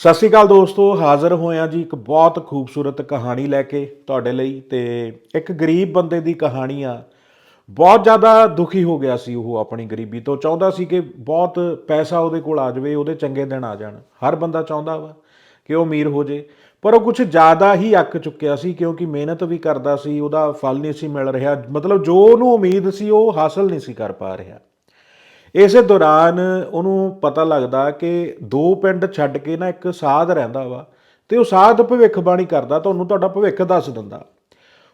ਸਤਿ ਸ਼੍ਰੀ ਅਕਾਲ ਦੋਸਤੋ, ਹਾਜ਼ਰ ਹੋਇਆ ਜੀ ਇੱਕ ਬਹੁਤ ਖੂਬਸੂਰਤ ਕਹਾਣੀ ਲੈ ਕੇ ਤੁਹਾਡੇ ਲਈ ਤੇ ਇੱਕ ਗਰੀਬ ਬੰਦੇ ਦੀ ਕਹਾਣੀ ਆ। ਬਹੁਤ ਜ਼ਿਆਦਾ ਦੁਖੀ ਹੋ ਗਿਆ ਸੀ ਉਹ ਆਪਣੀ ਗਰੀਬੀ ਤੋਂ। ਚਾਹੁੰਦਾ ਸੀ ਕਿ ਬਹੁਤ ਪੈਸਾ ਉਹਦੇ ਕੋਲ ਆ ਜਾਵੇ, ਉਹਦੇ ਚੰਗੇ ਦਿਨ ਆ ਜਾਣ। ਹਰ ਬੰਦਾ ਚਾਹੁੰਦਾ ਵਾ ਕਿ ਉਹ ਅਮੀਰ ਹੋ ਜੇ। ਪਰ ਉਹ ਕੁਝ ਜ਼ਿਆਦਾ ਹੀ ਅੱਕ ਚੁੱਕਿਆ ਸੀ ਕਿਉਂਕਿ ਮਿਹਨਤ ਵੀ ਕਰਦਾ ਸੀ, ਉਹਦਾ ਫਲ ਨਹੀਂ ਸੀ ਮਿਲ ਰਿਹਾ। ਮਤਲਬ ਜੋ ਉਹਨੂੰ ਉਮੀਦ ਸੀ, ਉਹ ਹਾਸਲ ਨਹੀਂ ਸੀ ਕਰ ਪਾ ਰਿਹਾ। ਇਸੇ ਦੌਰਾਨ ਉਹਨੂੰ ਪਤਾ ਲੱਗਦਾ ਕਿ ਦੋ ਪਿੰਡ ਛੱਡ ਕੇ ਨਾ ਇੱਕ ਸਾਧ ਰਹਿੰਦਾ ਵਾ ਤੇ ਉਹ ਸਾਧ ਭਵਿੱਖਬਾਣੀ ਕਰਦਾ ਤੁਹਾਨੂੰ ਤੁਹਾਡਾ ਭਵਿੱਖ ਦੱਸ ਦਿੰਦਾ।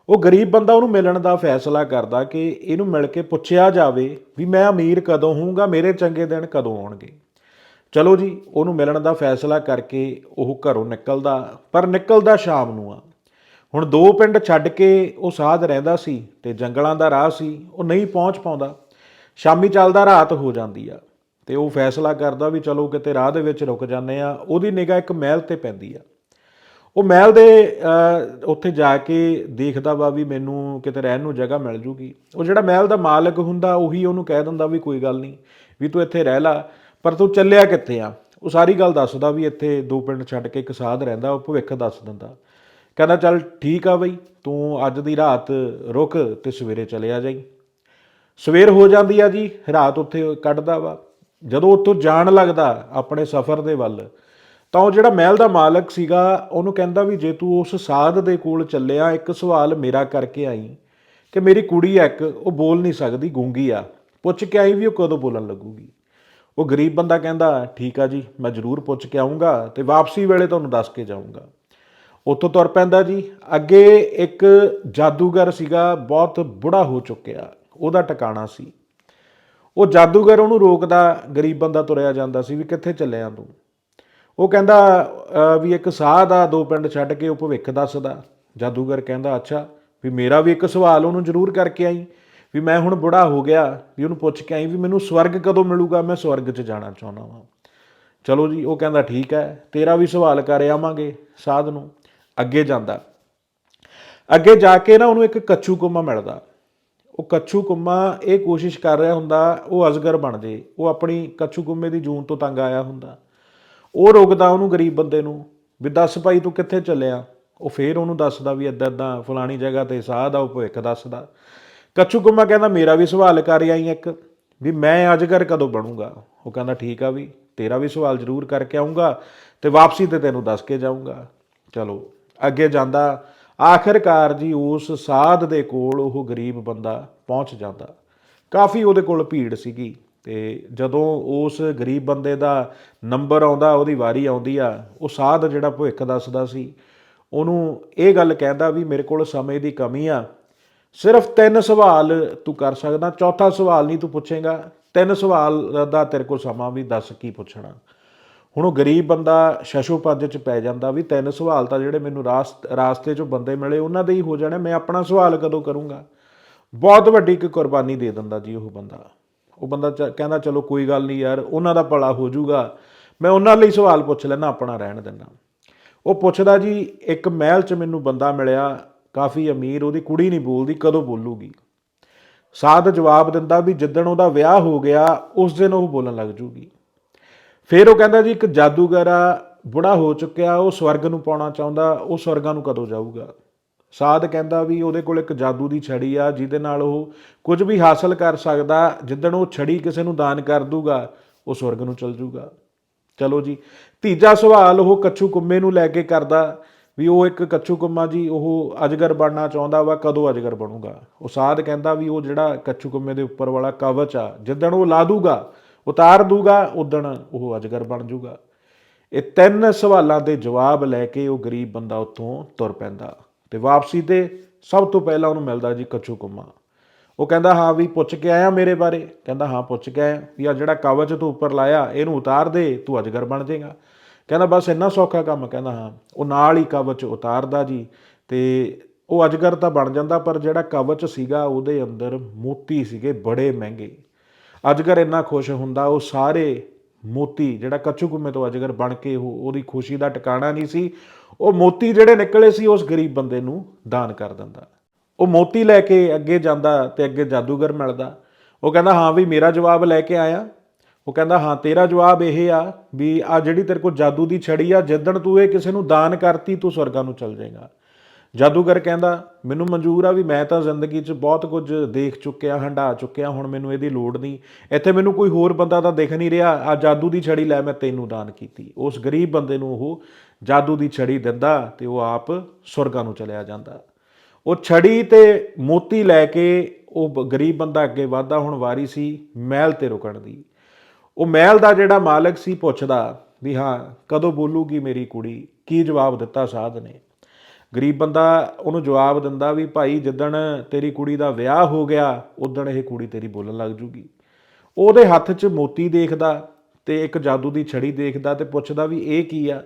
ਉਹ ਗਰੀਬ ਬੰਦਾ ਉਹਨੂੰ ਮਿਲਣ ਦਾ ਫੈਸਲਾ ਕਰਦਾ ਕਿ ਇਹਨੂੰ ਮਿਲ ਕੇ ਪੁੱਛਿਆ ਜਾਵੇ ਵੀ ਮੈਂ ਅਮੀਰ ਕਦੋਂ ਹੋਊਂਗਾ, ਮੇਰੇ ਚੰਗੇ ਦਿਨ ਕਦੋਂ ਆਉਣਗੇ। ਚਲੋ ਜੀ, ਉਹਨੂੰ ਮਿਲਣ ਦਾ ਫੈਸਲਾ ਕਰਕੇ ਉਹ ਘਰੋਂ ਨਿਕਲਦਾ, ਪਰ ਨਿਕਲਦਾ ਸ਼ਾਮ ਨੂੰ ਆ। ਹੁਣ ਦੋ ਪਿੰਡ ਛੱਡ ਕੇ ਉਹ ਸਾਧ ਰਹਿੰਦਾ ਸੀ ਤੇ ਜੰਗਲਾਂ ਦਾ ਰਾਹ ਸੀ, ਉਹ ਨਹੀਂ ਪਹੁੰਚ ਪਾਉਂਦਾ। ਸ਼ਾਮੀ ਚੱਲਦਾ, ਰਾਤ ਹੋ ਜਾਂਦੀ ਆ। ਤੇ ਉਹ ਫੈਸਲਾ ਕਰਦਾ ਵੀ ਚਲੋ ਕਿਤੇ ਰਾਹ ਦੇ ਵਿੱਚ ਰੁਕ ਜਾਂਦੇ ਆ। ਉਹਦੀ ਨਿਗਾਹ ਇੱਕ ਮਹਿਲ ਤੇ ਪੈਂਦੀ ਆ। ਉਹ ਮਹਿਲ ਦੇ ਉੱਥੇ ਜਾ ਕੇ ਦੇਖਦਾ ਵਾ ਵੀ ਮੈਨੂੰ ਕਿਤੇ ਰਹਿਣ ਨੂੰ ਜਗ੍ਹਾ ਮਿਲ ਜੂਗੀ। ਉਹ ਜਿਹੜਾ ਮਹਿਲ ਦਾ ਮਾਲਕ ਹੁੰਦਾ, ਉਹੀ ਉਹਨੂੰ ਕਹਿ ਦਿੰਦਾ ਵੀ ਕੋਈ ਗੱਲ ਨਹੀਂ, ਵੀ ਤੂੰ ਇੱਥੇ ਰਹਿ ਲਾ। ਪਰ ਤੂੰ ਚੱਲਿਆ ਕਿੱਥੇ ਆ? ਉਹ ਸਾਰੀ ਗੱਲ ਦੱਸਦਾ ਵੀ ਇੱਥੇ ਦੋ ਪਿੰਡ ਛੱਡ ਕੇ ਇੱਕ ਸਾਧ ਰਹਿੰਦਾ, ਉਹ ਭਵਿੱਖ ਦੱਸ ਦਿੰਦਾ। ਕਹਿੰਦਾ, ਚੱਲ ਠੀਕ ਆ ਬਈ, ਤੂੰ ਅੱਜ ਦੀ ਰਾਤ ਰੁਕ ਤੇ ਸਵੇਰੇ ਚਲਿਆ ਜਾਈ। ਸਵੇਰ ਹੋ ਜਾਂਦੀ ਆ ਜੀ, ਰਾਤ ਉੱਥੇ ਕੱਢਦਾ ਵਾ। ਜਦੋਂ ਉੱਥੋਂ ਜਾਣ ਲੱਗਦਾ ਆਪਣੇ ਸਫ਼ਰ ਦੇ ਵੱਲ, ਤਾਂ ਉਹ ਜਿਹੜਾ ਮਹਿਲ ਦਾ ਮਾਲਕ ਸੀਗਾ, ਉਹਨੂੰ ਕਹਿੰਦਾ ਵੀ ਜੇ ਤੂੰ ਉਸ ਸਾਧ ਦੇ ਕੋਲ ਚੱਲਿਆ, ਇੱਕ ਸਵਾਲ ਮੇਰਾ ਕਰਕੇ ਆਈ ਕਿ ਮੇਰੀ ਕੁੜੀ ਆ ਇੱਕ, ਉਹ ਬੋਲ ਨਹੀਂ ਸਕਦੀ, ਗੂੰਗੀ ਆ। ਪੁੱਛ ਕੇ ਆਈ ਵੀ ਉਹ ਕਦੋਂ ਬੋਲਣ ਲੱਗੂਗੀ। ਉਹ ਗਰੀਬ ਬੰਦਾ ਕਹਿੰਦਾ, ਠੀਕ ਆ ਜੀ, ਮੈਂ ਜ਼ਰੂਰ ਪੁੱਛ ਕੇ ਆਉਂਗਾ ਤੇ ਵਾਪਸੀ ਵੇਲੇ ਤੁਹਾਨੂੰ ਦੱਸ ਕੇ ਜਾਊਂਗਾ। ਉੱਥੋਂ ਤੁਰ ਪੈਂਦਾ ਜੀ। ਅੱਗੇ ਇੱਕ ਜਾਦੂਗਰ ਸੀਗਾ, ਬਹੁਤ ਬੁੜਾ ਹੋ ਚੁੱਕਿਆ। ਉਹਦਾ ਟਿਕਾਣਾ ਸੀ। ਉਹ ਜਾਦੂਗਰ ਉਹਨੂੰ ਰੋਕਦਾ, ਗਰੀਬ ਬੰਦਾ ਤੁਰਿਆ ਜਾਂਦਾ ਸੀ ਵੀ ਕਿੱਥੇ ਚੱਲਿਆ ਤੂੰ? ਉਹ ਕਹਿੰਦਾ ਵੀ ਇੱਕ ਸਾਧ ਦਾ ਦੋ ਪਿੰਡ ਛੱਡ ਕੇ ਉਹ ਭਵਿੱਖ ਦੱਸਦਾ। ਜਾਦੂਗਰ ਕਹਿੰਦਾ, ਅੱਛਾ, ਵੀ ਮੇਰਾ ਵੀ ਇੱਕ ਸਵਾਲ ਉਹਨੂੰ ਜ਼ਰੂਰ ਕਰਕੇ ਆਈ, ਵੀ ਮੈਂ ਹੁਣ ਬੁੜਾ ਹੋ ਗਿਆ, ਵੀ ਉਹਨੂੰ ਪੁੱਛ ਕੇ ਆਈ ਵੀ ਮੈਨੂੰ ਸਵਰਗ ਕਦੋਂ ਮਿਲੂਗਾ, ਮੈਂ ਸਵਰਗ 'ਚ ਜਾਣਾ ਚਾਹੁੰਦਾ ਹਾਂ ਚਲੋ ਜੀ, ਉਹ ਕਹਿੰਦਾ, ਠੀਕ ਹੈ, ਤੇਰਾ ਵੀ ਸਵਾਲ ਕਰ ਆਵਾਂਗੇ ਸਾਧ ਨੂੰ। ਅੱਗੇ ਜਾਂਦਾ। ਅੱਗੇ ਜਾ ਕੇ ਨਾ ਉਹਨੂੰ ਇੱਕ ਕੱਛੂ ਕੋਮਾ ਮਿਲਦਾ। ਉਹ ਕੱਛੂ ਕੁੰਮਾ ਇਹ ਕੋਸ਼ਿਸ਼ ਕਰ ਰਿਹਾ ਹੁੰਦਾ, ਉਹ ਅਜਗਰ ਬਣ ਜੇ, ਉਹ ਆਪਣੀ ਕੱਛੂ ਕੁੰਮੇ ਦੀ ਜੂਨ ਤੋਂ ਤੰਗ ਆਇਆ ਹੁੰਦਾ। ਉਹ ਰੋਕਦਾ ਉਹਨੂੰ ਗਰੀਬ ਬੰਦੇ ਨੂੰ ਵੀ ਦੱਸ ਭਾਈ ਤੂੰ ਕਿੱਥੇ ਚੱਲਿਆ? ਉਹ ਫੇਰ ਉਹਨੂੰ ਦੱਸਦਾ ਵੀ ਇੱਦਾਂ ਇੱਦਾਂ ਫਲਾਣੀ ਜਗ੍ਹਾ ਤੇ ਸਾਧ ਆ, ਉਹ ਭਵਿੱਖ ਦੱਸਦਾ। ਕੱਛੂ ਗੁੰਮਾ ਕਹਿੰਦਾ, ਮੇਰਾ ਵੀ ਸਵਾਲ ਕਰ ਆਈ ਇੱਕ, ਵੀ ਮੈਂ ਅਜਗਰ ਕਦੋਂ ਬਣੂੰਗਾ? ਉਹ ਕਹਿੰਦਾ, ਠੀਕ ਆ ਵੀ, ਤੇਰਾ ਵੀ ਸਵਾਲ ਜ਼ਰੂਰ ਕਰਕੇ ਆਉਂਗਾ ਤੇ ਵਾਪਸੀ ਤੇ ਤੈਨੂੰ ਦੱਸ ਕੇ ਜਾਊਂਗਾ। ਚਲੋ, ਅੱਗੇ ਜਾਂਦਾ ਆਖਿਰਕਾਰ ਜੀ ਉਸ ਸਾਧ ਦੇ ਕੋਲ ਉਹ ਗਰੀਬ ਬੰਦਾ ਪਹੁੰਚ ਜਾਂਦਾ। ਕਾਫੀ ਉਹਦੇ ਕੋਲ ਭੀੜ ਸੀਗੀ ਤੇ ਜਦੋਂ ਉਸ ਗਰੀਬ ਬੰਦੇ ਦਾ ਨੰਬਰ ਆਉਂਦਾ, ਉਹਦੀ ਵਾਰੀ ਆਉਂਦੀ ਆ, ਉਹ ਸਾਧ ਜਿਹੜਾ ਭਵਿੱਖ ਦੱਸਦਾ ਸੀ, ਉਹਨੂੰ ਇਹ ਗੱਲ ਕਹਿੰਦਾ ਵੀ ਮੇਰੇ ਕੋਲ ਸਮੇਂ ਦੀ ਕਮੀ ਆ। ਸਿਰਫ ਤਿੰਨ ਸਵਾਲ ਤੂੰ ਕਰ ਸਕਦਾ, ਚੌਥਾ ਸਵਾਲ ਨਹੀਂ ਤੂੰ ਪੁੱਛੇਗਾ, ਤਿੰਨ ਸਵਾਲ ਦਾ ਤੇਰੇ ਕੋਲ ਸਮਾਂ ਵੀ ਦੱਸ ਕੀ ਪੁੱਛਣਾ। ਹੁਣ ਉਹ ਗਰੀਬ ਬੰਦਾ ਸ਼ਸ਼ੂ ਪੰਜ ਚ ਪੈ ਜਾਂਦਾ ਵੀ ਤਿੰਨ ਸਵਾਲ ਤਾਂ ਜਿਹੜੇ ਮੈਨੂੰ ਰਾਸਤ- ਰਾਸਤੇ 'ਚੋਂ ਬੰਦੇ ਮਿਲੇ, ਉਹਨਾਂ ਦੇ ਹੀ ਹੋ ਜਾਣੇ, ਮੈਂ ਆਪਣਾ ਸਵਾਲ ਕਦੋਂ ਕਰੂੰਗਾ? ਬਹੁਤ ਵੱਡੀ ਇੱਕ ਕੁਰਬਾਨੀ ਦੇ ਦਿੰਦਾ ਜੀ ਉਹ ਬੰਦਾ। ਉਹ ਬੰਦਾ ਚ- ਕਹਿੰਦਾ, ਚਲੋ, ਕੋਈ ਗੱਲ ਨਹੀਂ ਯਾਰ, ਉਹਨਾਂ ਦਾ ਭਲਾ ਹੋ ਜਾਊਗਾ। ਮੈਂ ਉਹਨਾਂ ਲਈ ਸਵਾਲ ਪੁੱਛ ਲੈਣਾ ਆਪਣਾ ਰਹਿਣ ਦਿੰਦਾ। ਉਹ ਪੁੱਛਦਾ ਜੀ, ਇੱਕ ਮਹਿਲ 'ਚ ਮੈਨੂੰ ਬੰਦਾ ਮਿਲਿਆ, ਕਾਫੀ ਅਮੀਰ, ਉਹਦੀ ਕੁੜੀ ਨਹੀਂ ਬੋਲਦੀ, ਕਦੋਂ ਬੋਲੂਗੀ? ਸਾਧ ਜਵਾਬ ਦਿੰਦਾ ਵੀ ਜਿੱਦਣ ਉਹਦਾ ਵਿਆਹ ਹੋ ਗਿਆ, ਉਸ ਦਿਨ ਉਹ ਬੋਲਣ ਲੱਗ ਜੂਗੀ। ਫਿਰ ਉਹ ਕਹਿੰਦਾ ਜੀ, ਇੱਕ ਜਾਦੂਗਰ ਆ, ਬੁੜਾ ਹੋ ਚੁੱਕਿਆ, ਉਹ ਸਵਰਗ ਨੂੰ ਪਾਉਣਾ ਚਾਹੁੰਦਾ, ਉਹ ਸਵਰਗਾਂ ਨੂੰ ਕਦੋਂ ਜਾਊਗਾ? ਸਾਧ ਕਹਿੰਦਾ ਵੀ ਉਹਦੇ ਕੋਲ ਇੱਕ ਜਾਦੂ ਦੀ ਛੜੀ ਆ, ਜਿਹਦੇ ਨਾਲ ਉਹ ਕੁਝ ਵੀ ਹਾਸਲ ਕਰ ਸਕਦਾ, ਜਿੱਦਣ ਉਹ ਛੜੀ ਕਿਸੇ ਨੂੰ ਦਾਨ ਕਰ ਦੂਗਾ, ਉਹ ਸਵਰਗ ਨੂੰ ਚਲ ਜੂਗਾ। ਚਲੋ ਜੀ, ਤੀਜਾ ਸਵਾਲ, ਉਹ ਕੱਛੂ ਕੁੰਮੇ ਨੂੰ ਲੈ ਕੇ ਕਰਦਾ ਵੀ ਉਹ ਇੱਕ ਕੱਛੂ ਕੁੰਮਾ ਜੀ, ਉਹ ਅਜਗਰ ਬਣਨਾ ਚਾਹੁੰਦਾ ਵਾ, ਕਦੋਂ ਅਜਗਰ ਬਣੂਗਾ? ਉਹ ਸਾਧ ਕਹਿੰਦਾ ਵੀ ਉਹ ਜਿਹੜਾ ਕੱਛੂ ਕੁੰਮੇ ਦੇ ਉੱਪਰ ਵਾਲਾ ਕਵਚ ਆ, ਜਿੱਦਣ ਉਹ ਲਾ ਦੂਗਾ ਉਤਾਰ ਦੂਗਾ, ਉਦਣ ਉਹ ਅਜਗਰ ਬਣ ਜੂਗਾ। ਇਹ ਤਿੰਨ ਸਵਾਲਾਂ ਦੇ ਜਵਾਬ ਲੈ ਕੇ ਉਹ ਗਰੀਬ ਬੰਦਾ ਉੱਥੋਂ ਤੁਰ ਪੈਂਦਾ। ਤੇ ਵਾਪਸੀ ਤੇ ਸਭ ਤੋਂ ਪਹਿਲਾਂ ਉਹਨੂੰ ਮਿਲਦਾ ਜੀ ਕੱਛੂ ਕੁੰਮਾ। ਉਹ ਕਹਿੰਦਾ, ਹਾਂ ਵੀ ਪੁੱਛ ਕੇ ਆਇਆ ਮੇਰੇ ਬਾਰੇ? ਕਹਿੰਦਾ, ਹਾਂ ਪੁੱਛ ਕੇ ਆਇਆ ਵੀ ਆ ਜਿਹੜਾ ਕਵਚ ਤੂੰ ਉੱਪਰ ਲਾਇਆ, ਇਹਨੂੰ ਉਤਾਰ ਦੇ, ਤੂੰ ਅਜਗਰ ਬਣ ਜਾਏਗਾ। ਕਹਿੰਦਾ, ਬਸ ਇੰਨਾ ਸੌਖਾ ਕੰਮ ਕਹਿੰਦਾ, ਹਾਂ। ਉਹ ਨਾਲ ਹੀ ਕਵਚ ਉਤਾਰਦਾ ਜੀ ਤੇ ਉਹ ਅਜਗਰ ਤਾਂ ਬਣ ਜਾਂਦਾ, ਪਰ ਜਿਹੜਾ ਕਵਚ ਸੀਗਾ ਉਹਦੇ ਅੰਦਰ ਮੋਤੀ ਸੀਗੇ ਬੜੇ ਮਹਿੰਗੇ। ਅਜਗਰ ਇੰਨਾ ਖੁਸ਼ ਹੁੰਦਾ, ਉਹ ਸਾਰੇ ਮੋਤੀ, ਜਿਹੜਾ ਕੱਚੂ ਕੁੰਮੇ ਤੋਂ ਅਜਗਰ ਬਣ ਕੇ ਉਹ, ਉਹਦੀ ਖੁਸ਼ੀ ਦਾ ਟਿਕਾਣਾ ਨਹੀਂ ਸੀ। ਉਹ ਮੋਤੀ ਜਿਹੜੇ ਨਿਕਲੇ ਸੀ, ਉਸ ਗਰੀਬ ਬੰਦੇ ਨੂੰ ਦਾਨ ਕਰ ਦਿੰਦਾ। ਉਹ ਮੋਤੀ ਲੈ ਕੇ ਅੱਗੇ ਜਾਂਦਾ ਤੇ ਅੱਗੇ ਜਾਦੂਗਰ ਮਿਲਦਾ। ਉਹ ਕਹਿੰਦਾ, ਹਾਂ ਵੀ ਮੇਰਾ ਜਵਾਬ ਲੈ ਕੇ ਆਇਆ। ਉਹ ਕਹਿੰਦਾ, ਹਾਂ, ਤੇਰਾ ਜਵਾਬ ਇਹ ਆ ਵੀ ਆ ਜਿਹੜੀ ਤੇਰੇ ਕੋਲ ਜਾਦੂ ਦੀ ਛੜੀ ਆ, ਜਿੱਦਣ ਤੂੰ ਇਹ ਕਿਸੇ ਨੂੰ ਦਾਨ ਕਰਤੀ, ਤੂੰ ਸਵਰਗਾਂ ਨੂੰ ਚਲ ਜਾਏਗਾ। ਜਾਦੂਗਰ ਕਹਿੰਦਾ, ਮੈਨੂੰ ਮਨਜ਼ੂਰ ਆ ਵੀ ਮੈਂ ਤਾਂ ਜ਼ਿੰਦਗੀ 'ਚ ਬਹੁਤ ਕੁਝ ਦੇਖ ਚੁੱਕਿਆ ਹੰਢਾ ਚੁੱਕਿਆ, ਹੁਣ ਮੈਨੂੰ ਇਹਦੀ ਲੋੜ ਨਹੀਂ। ਇੱਥੇ ਮੈਨੂੰ ਕੋਈ ਹੋਰ ਬੰਦਾ ਤਾਂ ਦਿਖ ਨਹੀਂ ਰਿਹਾ। ਆ ਜਾਦੂ ਦੀ ਛੜੀ ਲੈ ਮੈਂ ਤੈਨੂੰ ਦਾਨ ਕੀਤੀ। ਉਸ ਗਰੀਬ ਬੰਦੇ ਨੂੰ ਉਹ ਜਾਦੂ ਦੀ ਛੜੀ ਦਿੰਦਾ ਤੇ ਉਹ ਆਪ ਸੁਰਗਾਂ ਨੂੰ ਚਲਿਆ ਜਾਂਦਾ। ਉਹ ਛੜੀ ਤੇ ਮੋਤੀ ਲੈ ਕੇ ਉਹ ਗਰੀਬ ਬੰਦਾ ਅੱਗੇ ਵਧਦਾ, ਹੁਣ ਵਾਰੀ ਸੀ ਮਹਿਲ ਤੇ ਰੁਕਣ ਦੀ। ਉਹ ਮਹਿਲ ਦਾ ਜਿਹੜਾ ਮਾਲਕ ਸੀ ਪੁੱਛਦਾ ਵੀ ਹਾਂ, ਕਦੋਂ ਬੋਲੂਗੀ ਮੇਰੀ ਕੁੜੀ? ਕੀ ਜਵਾਬ ਦਿੱਤਾ ਸਾਧ ਨੇ? ਗਰੀਬ ਬੰਦਾ ਉਹਨੂੰ ਜਵਾਬ ਦਿੰਦਾ ਵੀ ਭਾਈ ਜਿੱਦਣ ਤੇਰੀ ਕੁੜੀ ਦਾ ਵਿਆਹ ਹੋ ਗਿਆ ਉਦਣ ਇਹ ਕੁੜੀ ਤੇਰੀ ਬੋਲਣ ਲੱਗ ਜੂਗੀ। ਉਹਦੇ ਹੱਥ 'ਚ ਮੋਤੀ ਦੇਖਦਾ ਤੇ ਇੱਕ ਜਾਦੂ ਦੀ ਛੜੀ ਦੇਖਦਾ ਤੇ ਪੁੱਛਦਾ ਵੀ ਇਹ ਕੀ ਆ?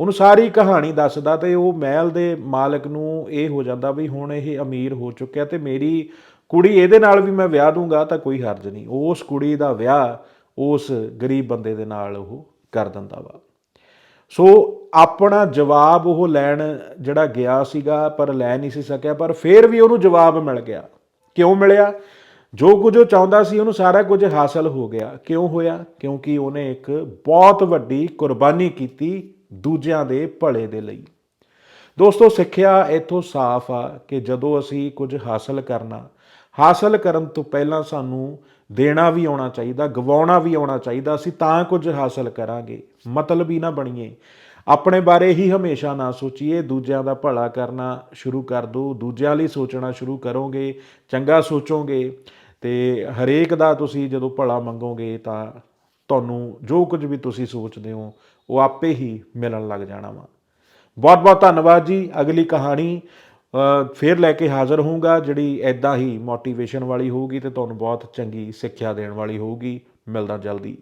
ਉਹਨੂੰ ਸਾਰੀ ਕਹਾਣੀ ਦੱਸਦਾ ਤੇ ਉਹ ਮਹਿਲ ਦੇ ਮਾਲਕ ਨੂੰ ਇਹ ਹੋ ਜਾਂਦਾ ਵੀ ਹੁਣ ਇਹ ਅਮੀਰ ਹੋ ਚੁੱਕਿਆ ਤੇ ਮੇਰੀ ਕੁੜੀ ਇਹਦੇ ਨਾਲ ਵੀ ਮੈਂ ਵਿਆਹ ਦੂੰਗਾ ਤਾਂ ਕੋਈ ਹਰਜ ਨਹੀਂ। ਉਸ ਕੁੜੀ ਦਾ ਵਿਆਹ ਉਸ ਗਰੀਬ ਬੰਦੇ ਦੇ ਨਾਲ ਉਹ ਕਰ ਦਿੰਦਾ ਵਾ। ਸੋ ਆਪਣਾ ਜਵਾਬ ਉਹ ਲੈਣ ਜਿਹੜਾ ਗਿਆ ਸੀਗਾ, ਪਰ ਲੈ ਨਹੀਂ ਸੀ ਸਕਿਆ, ਪਰ ਫਿਰ ਵੀ ਉਹਨੂੰ ਜਵਾਬ ਮਿਲ ਗਿਆ। ਕਿਉਂ ਮਿਲਿਆ? ਜੋ ਕੁਝ ਉਹ ਚਾਹੁੰਦਾ ਸੀ, ਉਹਨੂੰ ਸਾਰਾ ਕੁਝ ਹਾਸਲ ਹੋ ਗਿਆ। ਕਿਉਂ ਹੋਇਆ? ਕਿਉਂਕਿ ਉਹਨੇ ਇੱਕ ਬਹੁਤ ਵੱਡੀ ਕੁਰਬਾਨੀ ਕੀਤੀ ਦੂਜਿਆਂ ਦੇ ਭਲੇ ਦੇ ਲਈ। ਦੋਸਤੋ, ਸਿੱਖਿਆ ਇਥੋਂ ਸਾਫ਼ ਆ ਕਿ ਜਦੋਂ ਅਸੀਂ ਕੁਝ ਹਾਸਲ ਕਰਨਾ ਹਾਸਲ ਕਰਨ ਤੋਂ ਪਹਿਲਾਂ ਸਾਨੂੰ ਦੇਣਾ ਵੀ ਆਉਣਾ ਚਾਹੀਦਾ, ਗਵਾਉਣਾ ਵੀ ਆਉਣਾ ਚਾਹੀਦਾ, ਅਸੀਂ ਤਾਂ ਕੁਝ ਹਾਸਲ ਕਰਾਂਗੇ। ਮਤਲਬ ਹੀ ਨਾ ਬਣੀਏ। ਆਪਣੇ ਬਾਰੇ ਹੀ ਹਮੇਸ਼ਾ ਨਾ ਸੋਚੀਏ, ਦੂਜਿਆਂ ਦਾ ਭਲਾ ਕਰਨਾ ਸ਼ੁਰੂ ਕਰ ਦਿਓ ਦੂਜਿਆਂ ਲਈ ਸੋਚਣਾ ਸ਼ੁਰੂ ਕਰੋਗੇ, ਚੰਗਾ ਸੋਚੋਗੇ ਤੇ ਹਰੇਕ ਦਾ ਤੁਸੀਂ ਜਦੋਂ ਭਲਾ ਮੰਗੋਗੇ ਤਾਂ ਤੁਹਾਨੂੰ ਜੋ ਕੁਝ ਵੀ ਤੁਸੀਂ ਸੋਚਦੇ ਹੋ, ਉਹ ਆਪੇ ਹੀ ਮਿਲਣ ਲੱਗ ਜਾਣਾ ਵਾ। ਬਹੁਤ ਬਹੁਤ ਧੰਨਵਾਦ ਜੀ। ਅਗਲੀ ਕਹਾਣੀ ਫੇਰ ਲੈ ਕੇ ਹਾਜ਼ਰ ਹੋਊਂਗਾ, ਜਿਹੜੀ ਐਦਾਂ ਹੀ ਮੋਟੀਵੇਸ਼ਨ ਵਾਲੀ ਹੋਊਗੀ ਤੇ ਤੁਹਾਨੂੰ ਬਹੁਤ ਚੰਗੀ ਸਿੱਖਿਆ ਦੇਣ ਵਾਲੀ ਹੋਊਗੀ। ਮਿਲਦਾ ਜਲਦੀ।